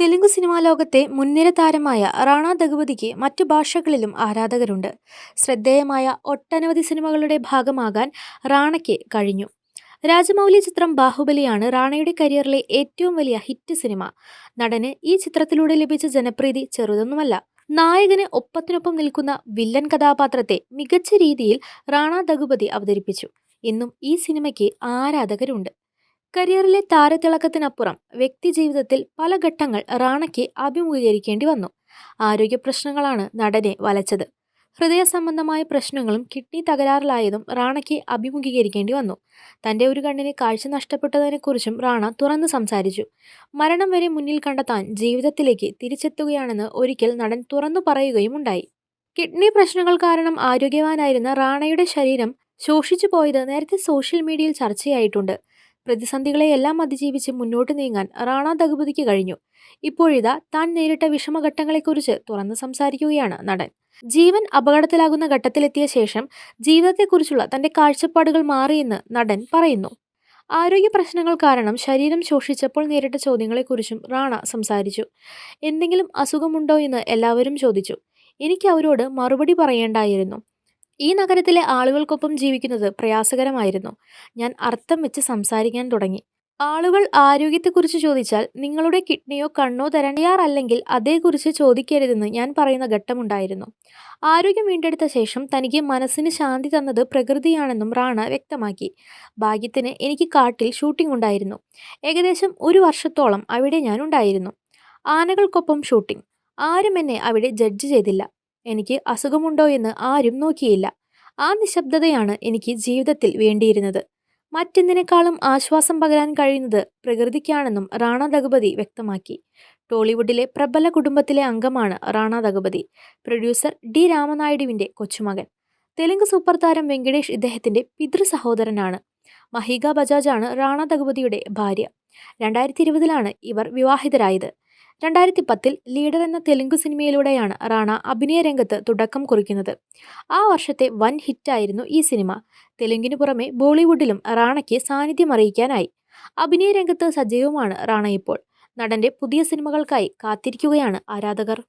Telugu cinema ലോകത്തെ മുൻനിര താരമായ റാണ ദഗുപതിക്ക് മറ്റു ഭാഷകളിലും ആരാധകരുണ്ട്. ശ്രദ്ധേയമായ ഒട്ടനവധി സിനിമകളുടെ ഭാഗമാകാൻ റാണയ്ക്ക് കഴിഞ്ഞു. രാജമൗലി ചിത്രം ബാഹുബലിയാണ് റാണയുടെ കരിയറിലെ ഏറ്റവും വലിയ ഹിറ്റ് സിനിമ. നടന് ഈ ചിത്രത്തിലൂടെ ലഭിച്ച ജനപ്രീതി ചെറുതൊന്നുമല്ല. നായകന് ഒപ്പത്തിനൊപ്പം നിൽക്കുന്ന വില്ലൻ കഥാപാത്രത്തെ മികച്ച രീതിയിൽ റാണ ദഗുപതി അവതരിപ്പിച്ചു. ഇന്നും ഈ സിനിമയ്ക്ക് ആരാധകരുണ്ട്. കരിയറിലെ താരതിളക്കത്തിനപ്പുറം വ്യക്തിജീവിതത്തിൽ പല ഘട്ടങ്ങൾ റാണയ്ക്ക് അഭിമുഖീകരിക്കേണ്ടി വന്നു. ആരോഗ്യ പ്രശ്നങ്ങളാണ് നടനെ വലച്ചത്. ഹൃദയ സംബന്ധമായ പ്രശ്നങ്ങളും കിഡ്നി തകരാറിലായതും റാണയ്ക്ക് അഭിമുഖീകരിക്കേണ്ടി വന്നു. തന്റെ ഒരു കണ്ണിന് കാഴ്ച നഷ്ടപ്പെട്ടതിനെക്കുറിച്ചും റാണ തുറന്നു സംസാരിച്ചു. മരണം വരെ മുന്നിൽ കണ്ട താൻ ജീവിതത്തിലേക്ക് തിരിച്ചെത്തുകയാണെന്ന് ഒരിക്കൽ നടൻ തുറന്നു പറയുകയും ഉണ്ടായി കിഡ്നി പ്രശ്നങ്ങൾ കാരണം ആരോഗ്യവാനായിരുന്ന റാണയുടെ ശരീരം ശോഷിച്ചു പോയത് നേരത്തെ സോഷ്യൽ മീഡിയയിൽ ചർച്ചയായിട്ടുണ്ട്. പ്രതിസന്ധികളെയെല്ലാം അതിജീവിച്ച് മുന്നോട്ട് നീങ്ങാൻ റാണ ദഗുപതിക്ക് കഴിഞ്ഞു. ഇപ്പോഴിതാ താൻ നേരിട്ട വിഷമഘട്ടങ്ങളെക്കുറിച്ച് തുറന്നു സംസാരിക്കുകയാണ് നടൻ. ജീവൻ അപകടത്തിലാകുന്ന ഘട്ടത്തിലെത്തിയ ശേഷം ജീവിതത്തെക്കുറിച്ചുള്ള തന്റെ കാഴ്ചപ്പാടുകൾ മാറിയെന്ന് നടൻ പറയുന്നു. ആരോഗ്യ പ്രശ്നങ്ങൾ കാരണം ശരീരം ശോഷിച്ചപ്പോൾ നേരിട്ട ചോദ്യങ്ങളെക്കുറിച്ചും റാണ സംസാരിച്ചു. എന്തെങ്കിലും അസുഖമുണ്ടോ എന്ന് എല്ലാവരും ചോദിച്ചു. എനിക്ക് അവരോട് മറുപടി പറയേണ്ടായിരുന്നു. ഈ നഗരത്തിലെ ആളുകൾക്കൊപ്പം ജീവിക്കുന്നത് പ്രയാസകരമായിരുന്നു. ഞാൻ അർത്ഥം വെച്ച് സംസാരിക്കാൻ തുടങ്ങി. ആളുകൾ ആരോഗ്യത്തെക്കുറിച്ച് ചോദിച്ചാൽ നിങ്ങളുടെ കിഡ്നിയോ കണ്ണോ തരാൻ തയ്യാറല്ലെങ്കിൽ അതേക്കുറിച്ച് ചോദിക്കരുതെന്ന് ഞാൻ പറയുന്ന ഘട്ടമുണ്ടായിരുന്നു. ആരോഗ്യം വീണ്ടെടുത്ത ശേഷം തനിക്ക് മനസ്സിന് ശാന്തി തന്നത് പ്രകൃതിയാണെന്നും റാണ വ്യക്തമാക്കി. ഭാഗ്യത്തിന് എനിക്ക് കാട്ടിൽ ഷൂട്ടിംഗ് ഉണ്ടായിരുന്നു. ഏകദേശം ഒരു വർഷത്തോളം അവിടെ ഞാൻ ഉണ്ടായിരുന്നു. ആനകൾക്കൊപ്പം ഷൂട്ടിംഗ്. ആരും എന്നെ അവിടെ ജഡ്ജ് ചെയ്തില്ല. എനിക്ക് അസുഖമുണ്ടോ എന്ന് ആരും നോക്കിയില്ല. ആ നിശബ്ദതയാണ് എനിക്ക് ജീവിതത്തിൽ വേണ്ടിയിരുന്നത്. മറ്റെന്തിനേക്കാളും ആശ്വാസം പകരാൻ കഴിയുന്നത് പ്രകൃതിക്കാണെന്നും റാണ ദഗുപതി വ്യക്തമാക്കി. ടോളിവുഡിലെ പ്രബല കുടുംബത്തിലെ അംഗമാണ് റാണ ദഗുപതി. പ്രൊഡ്യൂസർ ഡി രാമനായിഡുവിന്റെ കൊച്ചുമകൻ. തെലുങ്ക് സൂപ്പർ താരം വെങ്കടേഷ് ഇദ്ദേഹത്തിന്റെ പിതൃ സഹോദരനാണ്. മഹിക ബജാജാണ് റാണ ദഗുപതിയുടെ ഭാര്യ. രണ്ടായിരത്തി ഇരുപതിലാണ് ഇവർ വിവാഹിതരായത്. രണ്ടായിരത്തി പത്തിൽ ലീഡർ എന്ന തെലുങ്ക് സിനിമയിലൂടെയാണ് റാണ അഭിനയ രംഗത്ത് തുടക്കം കുറിക്കുന്നത്. ആ വർഷത്തെ വൻ ഹിറ്റായിരുന്നു ഈ സിനിമ. തെലുങ്കിനു പുറമെ ബോളിവുഡിലും റാണയ്ക്ക് സാന്നിധ്യം അറിയിക്കാനായി അഭിനയ രംഗത്ത് സജീവമാണ് റാണ ഇപ്പോൾ. നടന്റെ പുതിയ സിനിമകൾക്കായി കാത്തിരിക്കുകയാണ് ആരാധകർ.